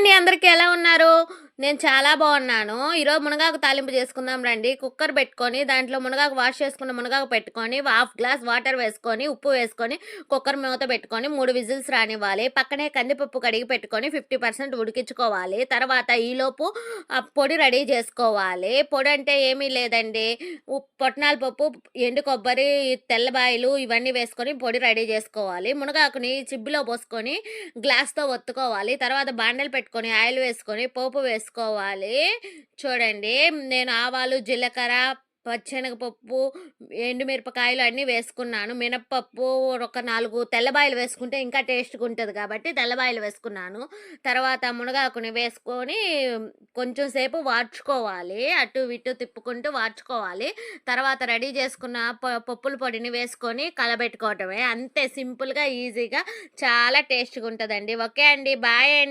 అండి అందరికీ ఎలా ఉన్నారు? నేను చాలా బాగున్నాను. ఈరోజు మునగాకు తాలింపు చేసుకుందాం రండి. కుక్కర్ పెట్టుకొని దాంట్లో మునగాకు వాష్ చేసుకున్న మునగాకు పెట్టుకొని హాఫ్ గ్లాస్ వాటర్ వేసుకొని ఉప్పు వేసుకొని కుక్కర్ మూత పెట్టుకొని మూడు విజిల్స్ రానివ్వాలి. పక్కనే కందిపప్పు కడిగి పెట్టుకొని ఫిఫ్టీ పర్సెంట్ ఉడికించుకోవాలి. తర్వాత ఈలోపు ఆ, పొడి రెడీ చేసుకోవాలి. పొడి అంటే ఏమీ లేదండి. ఉప్- పొట్నాల పప్పు ఎండు కొబ్బరి తెల్లబాయిలు ఇవన్నీ వేసుకొని పొడి రెడీ చేసుకోవాలి. మునగాకుని చిబ్బిలో పోసుకొని గ్లాస్తో ఒత్తుకోవాలి. తర్వాత బాండలు పెట్టుకొని ఆయిల్ వేసుకొని పోపు వేసుకొని వేసుకోవాలి. చూడండి నేను ఆవాలు జీలకర్ర పచ్చెనగపప్పు ఎండుమిరపకాయలు అన్నీ వేసుకున్నాను. మినప్పప్పు ఒక నాలుగు తెల్లబాయలు వేసుకుంటే ఇంకా టేస్ట్గా ఉంటుంది కాబట్టి తెల్లబాయలు వేసుకున్నాను. తర్వాత మునగాకుని వేసుకొని కొంచెం సేపు వాడ్చుకోవాలి. అటు ఇటు తిప్పుకుంటూ వాడ్చుకోవాలి. తర్వాత రెడీ చేసుకున్న పప్పుల పొడిని వేసుకొని కలబెట్టుకోవటమే. అంతే సింపుల్గా ఈజీగా చాలా టేస్ట్గా ఉంటుందండి. ఓకే అండి బాయ్ అండి.